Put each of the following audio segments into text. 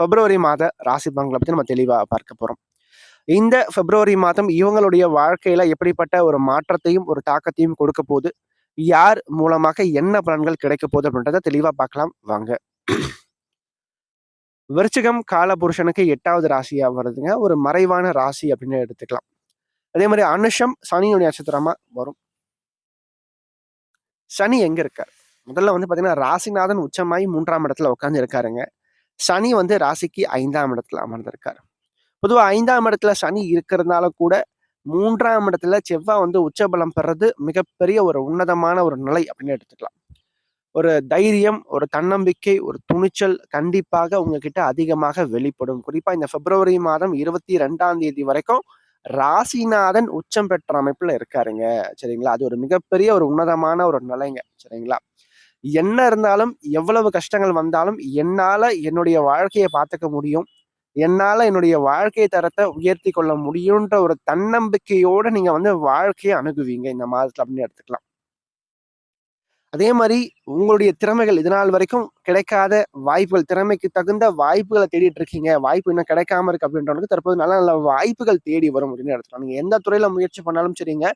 பிப்ரவரி மாத ராசி பங்களை பற்றி நம்ம தெளிவாக பார்க்க போறோம். இந்த பிப்ரவரி மாதம் இவங்களுடைய வாழ்க்கையில எப்படிப்பட்ட ஒரு மாற்றத்தையும் ஒரு தாக்கத்தையும் கொடுக்க போகுது? யார் மூலமாக என்ன பலன்கள் கிடைக்க போகுது அப்படின்றத தெளிவா பார்க்கலாம். வாங்க. விருச்சிகம் காலபுருஷனுக்கு எட்டாவது ராசியா வருதுங்க. ஒரு மறைவான ராசி அப்படின்னு எடுத்துக்கலாம். அதே மாதிரி அனுஷம் சனியுடைய நட்சத்திரமா வரும். சனி எங்க இருக்கார்? முதல்ல வந்து பாத்தீங்கன்னா ராசிநாதன் உச்சமாயி மூன்றாம் இடத்துல உட்கார்ந்து இருக்காருங்க. சனி வந்து ராசிக்கு ஐந்தாம் இடத்துல அமர்ந்திருக்காரு. பொதுவா ஐந்தாம் இடத்துல சனி இருக்கிறதுனால கூட மூன்றாம் இடத்துல செவ்வாய் வந்து உச்சபலம் பெறது மிகப்பெரிய ஒரு உன்னதமான ஒரு நிலை அப்படின்னு எடுத்துக்கலாம். ஒரு தைரியம் ஒரு தன்னம்பிக்கை ஒரு துணிச்சல் கண்டிப்பாக உங்ககிட்ட அதிகமாக வெளிப்படும். குறிப்பா இந்த பிப்ரவரி மாதம் இருபத்தி ரெண்டாம் தேதி வரைக்கும் ராசிநாதன் உச்சம் பெற்ற அமைப்புல இருக்காருங்க. சரிங்களா? அது ஒரு மிகப்பெரிய ஒரு உன்னதமான ஒரு நிலைங்க. சரிங்களா? என்ன இருந்தாலும் எவ்வளவு கஷ்டங்கள் வந்தாலும் என்னால் என்னுடைய வாழ்க்கையை பார்த்துக்க முடியும். என்னால் என்னுடைய வாழ்க்கை தரத்தை உயர்த்தி கொள்ள முடியுன்ற ஒரு தன்னம்பிக்கையோடு நீங்கள் வந்து வாழ்க்கையை அணுகுவீங்க இந்த மாதத்தில் அப்படின்னு எடுத்துக்கலாம். அதே மாதிரி உங்களுடைய திறமைகள் இதனால் வரைக்கும் கிடைக்காத வாய்ப்புகள் திறமைக்கு தகுந்த வாய்ப்புகளை தேடிட்டு இருக்கீங்க. வாய்ப்பு இன்னும் கிடைக்காம இருக்கு அப்படின்றவங்களுக்கு தற்போது நல்ல நல்ல வாய்ப்புகள் தேடி வரும் அப்படின்னு எடுத்துக்கலாம். நீங்க எந்த துறையில முயற்சி பண்ணாலும் சரிங்க.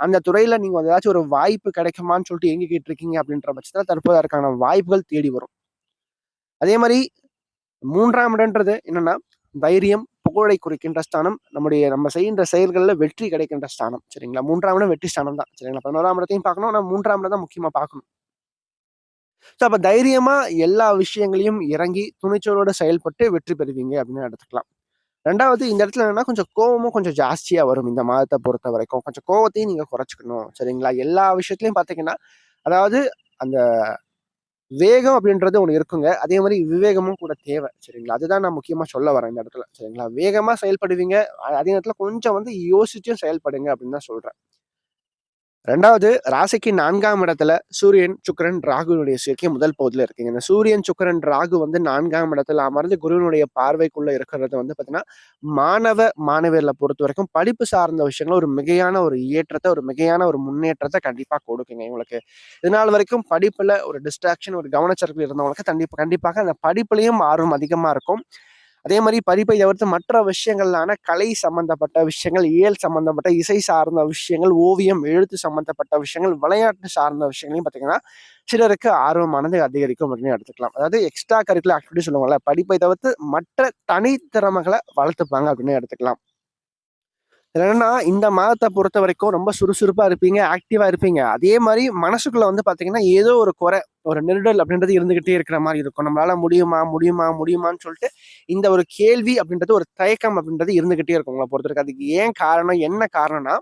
அந்த துறையில நீங்க ஏதாச்சும் ஒரு வாய்ப்பு கிடைக்குமான்னு சொல்லிட்டு எங்கிக்கிட்டு இருக்கீங்க அப்படின்ற பட்சத்துல தற்போது அதற்கான வாய்ப்புகள் தேடி வரும். அதே மாதிரி மூன்றாம் இடன்றது என்னன்னா தைரியம் புகழை குறிக்கின்ற ஸ்தானம் நம்முடைய நம்ம செய்கின்ற செயல்களில் வெற்றி கிடைக்கின்ற ஸ்தானம் சரிங்களா? மூன்றாம் இடம் வெற்றி ஸ்தானம் தான் சரிங்களா பதினோராம் இடத்தையும் பார்க்கணும் ஆனால் மூன்றாம் இடம் தான் முக்கியமா பார்க்கணும். ஸோ அப்போ தைரியமா எல்லா விஷயங்களையும் இறங்கி துணிச்சலோடு செயல்பட்டு வெற்றி பெறுவீங்க அப்படின்னு எடுத்துக்கலாம். ரெண்டாவது இந்த இடத்துல என்னன்னா கொஞ்சம் கோவமும் கொஞ்சம் ஜாஸ்தியா வரும் இந்த மாதத்தை பொறுத்த வரைக்கும். கொஞ்சம் கோவத்தையும் நீங்க குறைச்சிக்கணும் சரிங்களா? எல்லா விஷயத்துலையும் பார்த்தீங்கன்னா அதாவது அந்த வேகம் அப்படின்றது ஒன்று இருக்குங்க. அதே மாதிரி விவேகமும் கூட தேவை சரிங்களா? அதுதான் நான் முக்கியமாக சொல்ல வரேன் இந்த இடத்துல சரிங்களா? வேகமாக செயல்படுவீங்க அதே நேரத்தில் கொஞ்சம் வந்து யோசிச்சும் செயல்படுங்க அப்படின்னு தான் சொல்கிறேன் ரெண்டாவது ராசிக்கு நான்காம் இடத்துல சூரியன் சுக்கிரன் ராகுனுடைய சேர்க்கை முதல் பகுதியில் இருக்குங்க. இந்த சூரியன் சுக்கரன் ராகு வந்து நான்காம் இடத்துல அமர்ந்து குருவினுடைய பார்வைக்குள்ள இருக்கிறது வந்து பார்த்தீங்கன்னா மாணவ மாணவியர்களை பொறுத்த வரைக்கும் படிப்பு சார்ந்த விஷயங்கள் ஒரு மிகையான ஒரு ஏற்றத்தை ஒரு மிகையான ஒரு முன்னேற்றத்தை கண்டிப்பாக கொடுக்குங்க இவங்களுக்கு. இதனால் வரைக்கும் படிப்பில் ஒரு டிஸ்ட்ராக்ஷன் ஒரு கவனச்சிறப்பு இருந்தவங்களுக்கு கண்டிப்பாக கண்டிப்பாக அந்த படிப்புலையும் ஆர்வம் அதிகமாக இருக்கும். அதே மாதிரி படிப்பை தவிர்த்து மற்ற விஷயங்களான கலை சம்பந்தப்பட்ட விஷயங்கள் இயல் சம்பந்தப்பட்ட இசை சார்ந்த விஷயங்கள் ஓவியம் எழுத்து சம்பந்தப்பட்ட விஷயங்கள் விளையாட்டு சார்ந்த விஷயங்களையும் பார்த்தீங்கன்னா சிலருக்கு ஆர்வமானது அதிகரிக்கும் அப்படின்னு எடுத்துக்கலாம். அதாவது எக்ஸ்ட்ரா கரிக்குலர் ஆக்டிவிட்டி சொல்லுவாங்கல்ல படிப்பை தவிர்த்து மற்ற தனித்திறமைகளை வளர்த்துப்பாங்க அப்படின்னு எடுத்துக்கலாம். என்னன்னா இந்த மாதத்தை பொறுத்த வரைக்கும் ரொம்ப சுறுசுறுப்பாக இருப்பீங்க ஆக்டிவாக இருப்பீங்க. அதே மாதிரி மனசுக்குள்ள வந்து பார்த்தீங்கன்னா ஏதோ ஒரு குறை ஒரு நெருடல் அப்படின்றது இருந்துகிட்டே இருக்கிற மாதிரி இருக்கும். நம்மளால முடியுமா முடியுமா முடியுமான்னு சொல்லிட்டு இந்த ஒரு கேள்வி அப்படின்றது ஒரு தயக்கம் அப்படின்றது இருந்துகிட்டே இருக்கும் உங்களை பொறுத்த வரைக்கும். அதுக்கு ஏன் காரணம் என்ன காரணம்னா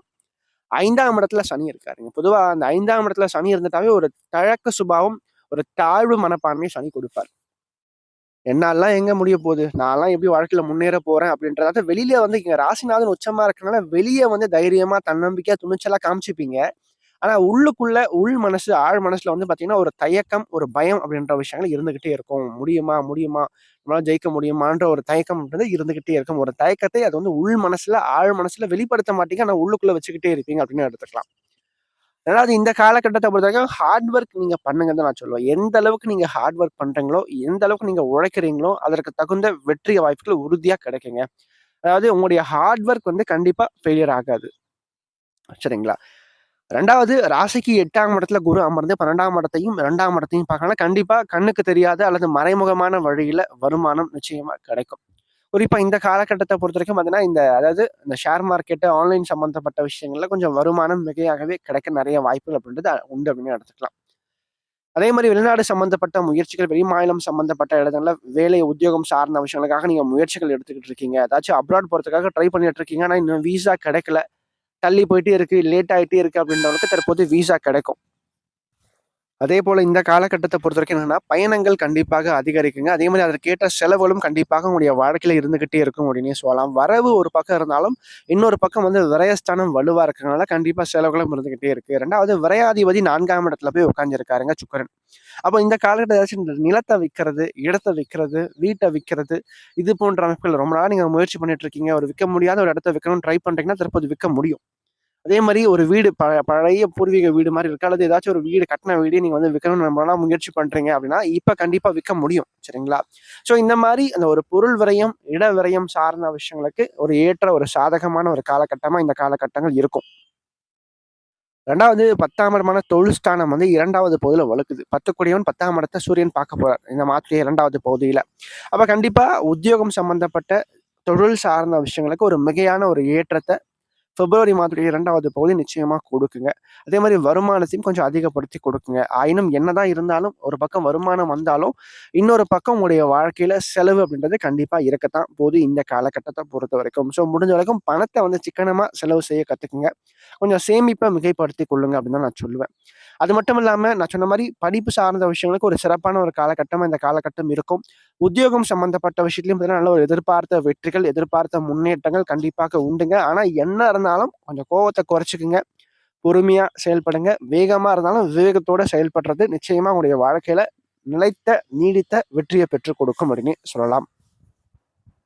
ஐந்தாம் இடத்துல சனி இருக்காருங்க பொதுவாக அந்த ஐந்தாம் இடத்துல சனி இருந்துட்டாவே ஒரு தழக்க சுபாவம் ஒரு தாழ்வு மனப்பான்மையை சனி கொடுப்பார். என்னாலாம் எங்க முடிய போகுது? நான்லாம் எப்படி வாழ்க்கையில முன்னேற போறேன் அப்படின்றத வெளியில வந்து இங்க ராசிநாதன் உச்சமா இருக்கனால வெளியே வந்து தைரியமா தன்னம்பிக்கையா துணிச்சலா காமிச்சுப்பீங்க. ஆனா உள்ளுக்குள்ள உள் மனசு ஆழ் மனசுல வந்து பாத்தீங்கன்னா ஒரு தயக்கம் ஒரு பயம் அப்படின்ற விஷயங்கள் இருந்துகிட்டே இருக்கும். முடியுமா? முடியுமா? நம்மளால ஜெயிக்க முடியுமான்ற ஒரு தயக்கம் அப்படின்றது இருந்துகிட்டே இருக்கும். ஒரு தயக்கத்தை அது வந்து உள் மனசுல ஆழ் மனசுல வெளிப்படுத்த மாட்டீங்க. ஆனா உள்ளுக்குள்ள வச்சுக்கிட்டே இருப்பீங்க அப்படின்னு எடுத்துக்கலாம். ரெண்டாவது இந்த காலகட்டத்தை பொறுத்த வரைக்கும் ஹார்ட் ஒர்க் நீங்கள் பண்ணுங்கன்னு தான் நான் சொல்லுவேன். எந்த அளவுக்கு நீங்கள் ஹார்ட் ஒர்க் பண்ணுறீங்களோ எந்த அளவுக்கு நீங்கள் உழைக்கிறீங்களோ அதற்கு தகுந்த வெற்றி வாய்ப்புகள் உறுதியாக கிடைக்குங்க. அதாவது உங்களுடைய ஹார்ட் ஒர்க் வந்து கண்டிப்பாக ஃபெயிலியர் ஆகாது. சரிங்களா? ரெண்டாவது ராசிக்கு எட்டாம் இடத்துல குரு அமர்ந்து பன்னெண்டாம் இடத்தையும் ரெண்டாம் இடத்தையும் பார்க்கலாம் கண்டிப்பாக கண்ணுக்கு தெரியாத அல்லது மறைமுகமான வழியில் வருமானம் நிச்சயமாக கிடைக்கும். குறிப்பாக இந்த காலகட்டத்தை பொறுத்த வரைக்கும் பார்த்தீங்கன்னா இந்த அதாவது இந்த ஷேர் மார்க்கெட்டு ஆன்லைன் சம்மந்தப்பட்ட விஷயங்கள்ல கொஞ்சம் வருமானம் மிகையாகவே கிடைக்க நிறைய வாய்ப்புகள் அப்படின்றது உண்டு அப்படின்னு எடுத்துக்கலாம். அதே மாதிரி வெளிநாடு சம்மந்தப்பட்ட முயற்சிகள் வெளிமாநிலம் சம்மந்தப்பட்ட இடத்துல வேலை உத்தியோகம் சார்ந்த விஷயங்களுக்காக நீங்கள் முயற்சிகள் எடுத்துக்கிட்டு இருக்கீங்க. ஏதாச்சும் அப்ராட் போகிறதுக்காக ட்ரை பண்ணிட்டு இருக்கீங்க. ஆனால் இன்னும் விசா கிடைக்கல. தள்ளி போயிட்டே இருக்கு லேட் ஆகிட்டே இருக்கு அப்படின்றவங்களுக்கு தற்போது விசா கிடைக்கும். அதே போல் இந்த காலகட்டத்தை பொறுத்த வரைக்கும் என்னென்னா பயணங்கள் கண்டிப்பாக அதிகரிக்குங்க. அதே மாதிரி அதற்கேற்ற செலவுகளும் கண்டிப்பாக உங்களுடைய வாழ்க்கையில் இருந்துக்கிட்டே இருக்கும் அப்படின்னே சொல்லலாம். வரவு ஒரு பக்கம் இருந்தாலும் இன்னொரு பக்கம் வந்து விரயஸ்தானம் வலுவாக இருக்கிறதுனால கண்டிப்பாக செலவுகளும் இருந்துக்கிட்டே இருக்குது ரெண்டாவது விரையாதிபதி நான்காம் இடத்துல போய் உட்காந்துருக்காருங்க சுக்கரன். அப்போ இந்த காலகட்டத்தில் இந்த நிலத்தை விற்கிறது இடத்தை விற்கிறது வீட்டை விற்கிறது இது போன்ற அமைப்புகள் ரொம்ப நாளாக நீங்கள் முயற்சி பண்ணிட்டு இருக்கீங்க. ஒரு விற்க முடியாத ஒரு இடத்த விற்கணும்னு ட்ரை பண்ணுறீங்கன்னா தற்போது விற்க முடியும். அதே மாதிரி ஒரு வீடு ப பழைய பூர்வீக வீடு மாதிரி இருக்கு? அல்லது ஏதாச்சும் ஒரு வீடு கட்டின வீடு நீங்கள் வந்து விற்கணும்னு நம்மளால முயற்சி பண்ணுறீங்க அப்படின்னா இப்போ கண்டிப்பாக விற்க முடியும். சரிங்களா? ஸோ இந்த மாதிரி அந்த ஒரு பொருள் விரயம் இட விரயம் சார்ந்த விஷயங்களுக்கு ஒரு ஏற்ற ஒரு சாதகமான ஒரு காலகட்டமாக இந்த காலகட்டங்கள் இருக்கும். ரெண்டாவது பத்தாம் இடமான தொழில் ஸ்தானம் வந்து இரண்டாவது பகுதியில் வலுக்குது. பத்து கோடியவன் பத்தாம் இடத்தை சூரியன் பார்க்க போறார். இந்த மாத்திரை இரண்டாவது பகுதியில். அப்போ கண்டிப்பாக உத்தியோகம் சம்பந்தப்பட்ட தொழில் சார்ந்த விஷயங்களுக்கு ஒரு மிகையான ஒரு ஏற்றத்தை பிப்ரவரி மாதத்துடைய இரண்டாவது பகுதி நிச்சயமாக கொடுக்குங்க. அதே மாதிரி வருமானத்தையும் கொஞ்சம் அதிகப்படுத்தி கொடுக்குங்க. ஆயினும் என்னதான் இருந்தாலும் ஒரு பக்கம் வருமானம் வந்தாலும் இன்னொரு பக்கம் உங்களுடைய வாழ்க்கையில செலவு அப்படின்றது கண்டிப்பா இருக்கத்தான் போது இந்த காலகட்டத்தை பொறுத்த வரைக்கும் ஸோ முடிஞ்ச வரைக்கும் பணத்தை வந்து சிக்கனமா செலவு செய்ய கத்துக்குங்க. கொஞ்சம் சேமிப்பை மிகைப்படுத்தி கொள்ளுங்க அப்படின்னு தான் நான் சொல்லுவேன். அது மட்டும் இல்லாமல் நான் சொன்ன மாதிரி படிப்பு சார்ந்த விஷயங்களுக்கு ஒரு சிறப்பான ஒரு காலகட்டமாக இந்த காலகட்டம் இருக்கும். உத்தியோகம் சம்பந்தப்பட்ட விஷயத்திலையும் பார்த்தீங்கன்னா நல்ல ஒரு எதிர்பார்த்த வெற்றிகள் எதிர்பார்த்த முன்னேற்றங்கள் கண்டிப்பாக உண்டுங்க. ஆனால் என்ன இருந்தாலும் கொஞ்சம் கோவத்தை குறைச்சிக்குங்க. பொறுமையாக செயல்படுங்க. வேகமாக இருந்தாலும் விவேகத்தோடு செயல்படுறது நிச்சயமாக உங்களுடைய வாழ்க்கையில் நிலைத்த நீடித்த வெற்றியை பெற்றுக் கொடுக்கும் அப்படின்னு சொல்லலாம்.